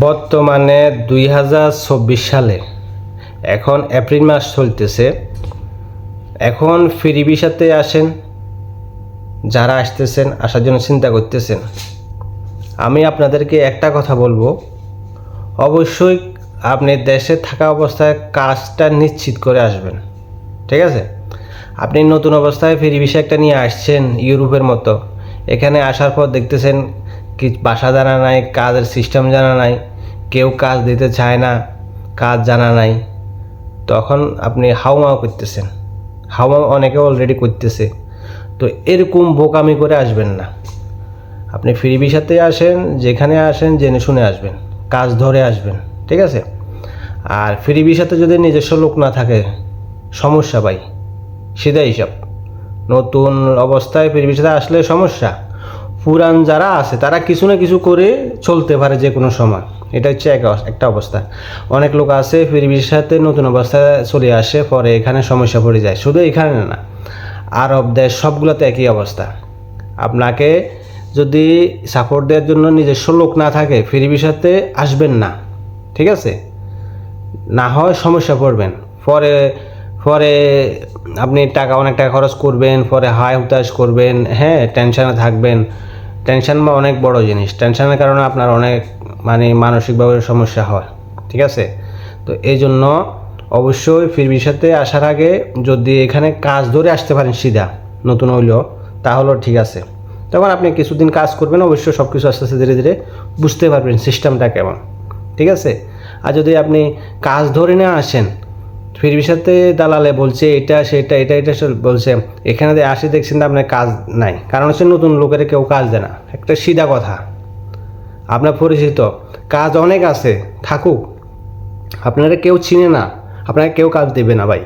বর্তমানে দুই হাজার চব্বিশ সালে। এখন এপ্রিল মাস চলতেছে। এখন ফ্রি ভিসাতে আসেন। যারা আসতেছেন, আসার জন্য চিন্তা করতেছেন। আমি আপনাদেরকে একটা কথা বলব। অবশ্যই আপনি দেশে থাকা অবস্থায় কাজটা নিশ্চিত করে আসবেন। ঠিক আছে? আপনি নতুন অবস্থায় ফেরি ভিসা একটা নিয়ে আসছেন ইউরোপের মতো। এখানে আসার পর দেখতেছেন কি বাসা জানা নাই, কাজের সিস্টেম জানা নাই, কেউ কাজ দিতে চায় না, কাজ জানা নাই। তখন আপনি হাওমাও করতেছেন। হাওয়া অনেকে অলরেডি করতেছে। তো এরকম বোকামি করে আসবেন না। আপনি ফ্রি ভিসাতে আসেন, যেখানে আসেন, জেনে শুনে আসবেন। কাজ ধরে আসবেন, ঠিক আছে? আর ফ্রি ভিসাতে যদি নিজস্ব লোক না থাকে, সমস্যা পাই সিধা হিসাব। নতুন অবস্থায় ফ্রি ভিসাতে আসলে সমস্যা। পুরান যারা আছে, তারা কিছু না কিছু করে চলতে পারে যে কোনো সময়। এটা হচ্ছে এক একটা অবস্থা। অনেক লোক আছে ফ্রি সাথে নতুন অবস্থায় চলে আসে, পরে এখানে সমস্যা পড়ে যায়। শুধু এখানে না, আরব দেশ সবগুলোতে একই অবস্থা। আপনাকে যদি সাপোর্ট দেওয়ার জন্য নিজস্ব লোক না থাকে ফ্রি সাথে আসবেন না, ঠিক আছে? না হয় সমস্যা পড়বেন। পরে পরে আপনি টাকা, অনেক টাকা খরচ করবেন, পরে হাই হুতাশ করবেন হ্যাঁ টেনশনে থাকবেন। টেনশন বা অনেক বড় জিনিস। টেনশনের কারণে আপনার অনেক মানে মানসিকভাবে সমস্যা হয়, ঠিক আছে? তো এই জন্য অবশ্যই ফিরবির সাথে আসার আগে যদি এখানে কাজ ধরে আসতে পারেন সিধা, নতুন হইলেও তাহলেও ঠিক আছে। তখন আপনি কিছুদিন কাজ করবেন, অবশ্যই সব কিছু আস্তে আস্তে ধীরে ধীরে বুঝতে পারবেন সিস্টেমটা কেমন, ঠিক আছে? আর যদি আপনি কাজ ধরে না আসেন ফিরবির সাথে দালালে বলছে, এটা, সেটা, এটা এটা বলছে। এখানে দিয়ে আসে দেখছেন আপনার কাজ নাই। কারণ হচ্ছে নতুন লোকের কেউ কাজ দেয় না। একটা সিধা কথা। আপনার পরিচিত। কাজ অনেক আছে। থাকুক। আপনারা কেউ চিনে না। আপনাকে কেউ কাজ দেবে না ভাই।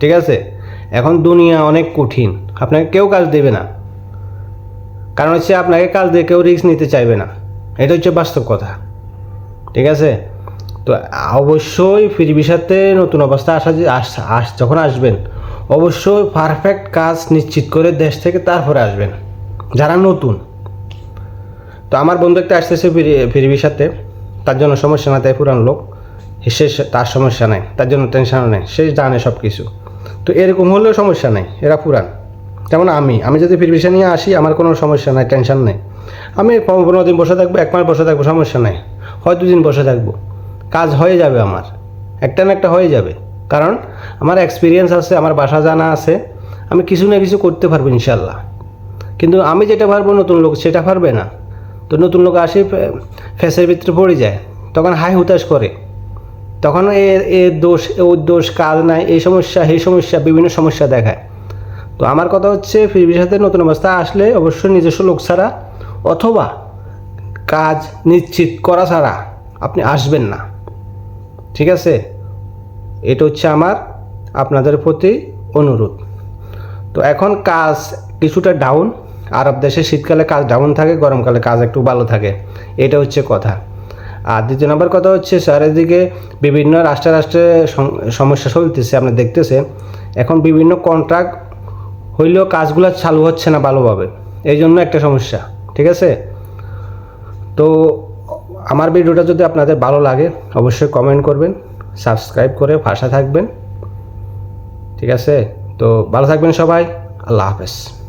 ঠিক আছে? এখন দুনিয়া অনেক কঠিন। আপনাকে কেউ কাজ দেবে না। কারণ হচ্ছে আপনাকে কাজ দিয়ে কেউ রিস্ক নিতে চাইবে না। এটা হচ্ছে বাস্তব কথা। ঠিক আছে? তো অবশ্যই ফিরবির সাথে নতুন অবস্থা আসা আস- যখন আসবেন, অবশ্যই পারফেক্ট কাজ নিশ্চিত করে দেশ থেকে তারপরে আসবেন, যারা নতুন। তো আমার বন্ধু একটা আসতেছে ফিরি- সাথে, তার জন্য সমস্যা না তাই পুরান লোক। সে তার সমস্যা নাই, তার জন্য টেনশনও নেই, সে জানে সব কিছু তো এরকম হলেও সমস্যা নেই, এরা পুরান। যেমন আমি আমি যদি ফিরবিসা নিয়ে আসি, আমার কোনো সমস্যা নাই টেনশন নেই। আমি পনেরো দিন বসে থাকব, এক মাস বসে থাকব, সমস্যা নাই। হয় দুদিন বসে থাকব। কাজ হয়ে যাবে আমার। একটা না একটা হয়ে যাবে। কারণ আমার এক্সপিরিয়েন্স আছে, আমার বাসা জানা আছে, আমি কিছু না কিছু করতে পারব ইনশাল্লাহ কিন্তু আমি যেটা পারব নতুন লোক, সেটা পারবে না। তো নতুন লোক আসে ফেসের ভিতরে পড়ে যায়, তখন হাই হুতাশ করে। তখন এর এর দোষ ওর দোষ, কাজ নাই, এই সমস্যা এই সমস্যা, বিভিন্ন সমস্যা দেখায়। তো আমার কথা হচ্ছে ফিরবির সাথে নতুন অবস্থা আসলে অবশ্যই নিজস্ব লোক ছাড়া অথবা কাজ নিশ্চিত করা ছাড়া আপনি আসবেন না। ঠিক আছে? এটা হচ্ছে আমার, আপনাদের প্রতি অনুরোধ। তো এখন কাজ কিছুটা ডাউন আরব দেশে শীতকালে কাজ ডাউন থাকে, গরমকালে কাজ একটু ভালো থাকে। এটা হচ্ছে কথা। আর দ্বিতীয় নম্বর কথা হচ্ছে চারিদিকে বিভিন্ন রাষ্ট্রে রাষ্ট্রে সমস্যা চলতেছে, আপনি দেখতেছে এখন বিভিন্ন কন্ট্রাক্ট হইলেও কাজগুলো চালু হচ্ছে না ভালোভাবে। এই জন্য একটা সমস্যা, ঠিক আছে? তো আমার ভিডিওটা যদি আপনাদের ভালো লাগে, অবশ্যই কমেন্ট করবেন সাবস্ক্রাইব করে ভাষা থাকবেন। ঠিক আছে? তো ভালো থাকবেন সবাই, আল্লাহ হাফেজ।